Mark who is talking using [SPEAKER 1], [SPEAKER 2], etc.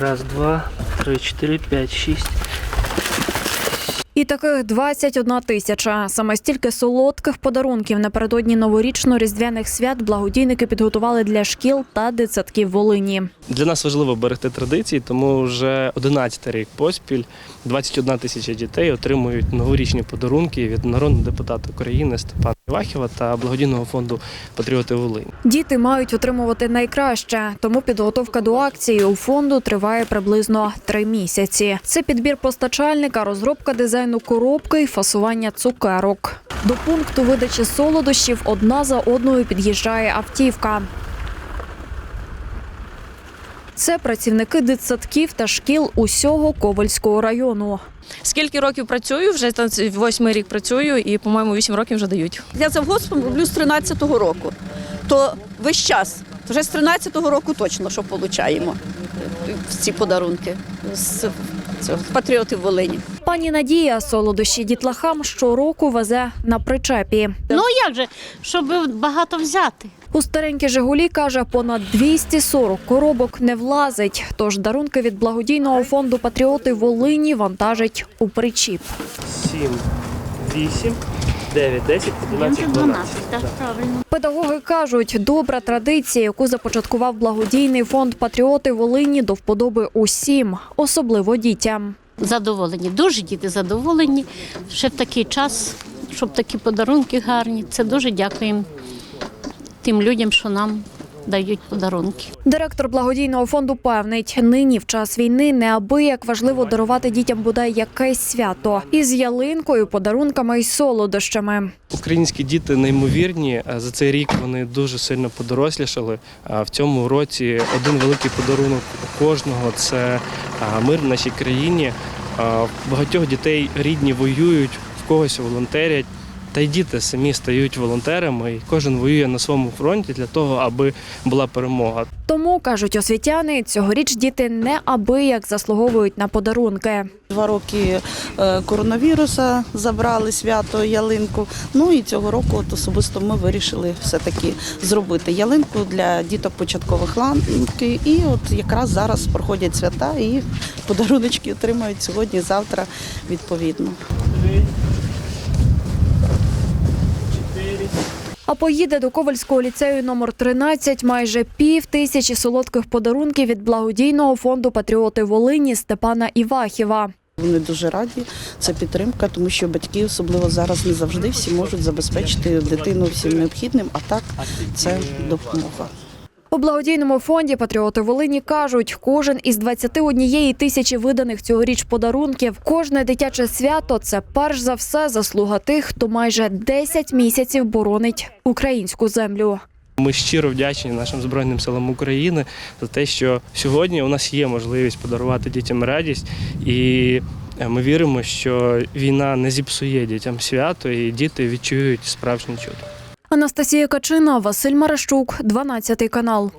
[SPEAKER 1] Раз, два, три, чотири, п'ять, шість.
[SPEAKER 2] І таких 21 тисяча. Саме стільки солодких подарунків напередодні новорічно-різдвяних свят благодійники підготували для шкіл та дитсадків Волині.
[SPEAKER 3] Для нас важливо берегти традиції, тому вже 11 рік поспіль 21 тисяча дітей отримують новорічні подарунки від народного депутата України Степана Івахіва та благодійного фонду Патріоти Волинь.
[SPEAKER 2] Діти мають отримувати найкраще, тому підготовка до акції у фонду триває приблизно три місяці. Це підбір постачальника, розробка дизайну коробки і фасування цукерок. До пункту видачі солодощів одна за одною під'їжджає автівка. Це працівники дитсадків та шкіл усього Ковальського району.
[SPEAKER 4] Скільки років працюю, вже там восьмий рік працюю, і, по-моєму, вісім років вже дають.
[SPEAKER 5] Я завгоспом роблю з 13-го року. То весь час, вже з 13-го року точно, що отримуємо ці подарунки з цього, Патріоти Волині.
[SPEAKER 2] Пані Надія солодощі дітлахам щороку везе на причепі.
[SPEAKER 6] Ну як же, щоб багато взяти?
[SPEAKER 2] У старенькі Жигулі каже, понад 240 коробок не влазить. Тож дарунки від благодійного фонду Патріоти Волині вантажить у причіп.
[SPEAKER 1] Сім, вісім, дев'ять, десять, одинадцять, дванадцять.
[SPEAKER 6] так, правильно.
[SPEAKER 2] Педагоги кажуть, добра традиція, яку започаткував благодійний фонд Патріоти Волині до вподоби усім, особливо дітям.
[SPEAKER 6] Задоволені, дуже діти задоволені. Ще в такий час, щоб такі подарунки гарні. Це дуже дякуємо тим людям, що нам дають подарунки.
[SPEAKER 2] Директор благодійного фонду певнить, нині в час війни неабияк важливо дарувати дітям бодай якесь свято із ялинкою, подарунками і солодощами.
[SPEAKER 3] Українські діти неймовірні. За цей рік вони дуже сильно подорослішали. А В цьому році один великий подарунок у кожного це мир в нашій країні. Багатьох дітей рідні воюють, в когось волонтерять. Та й діти самі стають волонтерами, і кожен воює на своєму фронті для того, аби була перемога.
[SPEAKER 2] Тому кажуть освітяни, цьогоріч діти неабияк заслуговують на подарунки.
[SPEAKER 7] Два роки е, коронавіруса забрали свято ялинку. Ну і цього року от особисто ми вирішили все-таки зробити ялинку для діток початкових ланки. І от якраз зараз проходять свята і подаруночки отримають сьогодні, завтра відповідно.
[SPEAKER 2] А поїде до Ковальського ліцею номер 13 майже пів тисячі солодких подарунків від благодійного фонду Патріоти Волині Степана Івахіва.
[SPEAKER 7] Вони дуже раді. Це підтримка, тому що батьки, особливо зараз, не завжди всі можуть забезпечити дитину всім необхідним. А так це допомога.
[SPEAKER 2] У благодійному фонді Патріоти Волині кажуть, кожен із 21 тисячі виданих цьогоріч подарунків, кожне дитяче свято це перш за все заслуга тих, хто майже 10 місяців боронить українську землю.
[SPEAKER 3] Ми щиро вдячні нашим Збройним силам України за те, що сьогодні у нас є можливість подарувати дітям радість, і е, ми віримо, що війна не зіпсує дітям свято, і діти відчують справжнє чудо.
[SPEAKER 2] Анастасія Качина, Василь Марещук, 12 канал.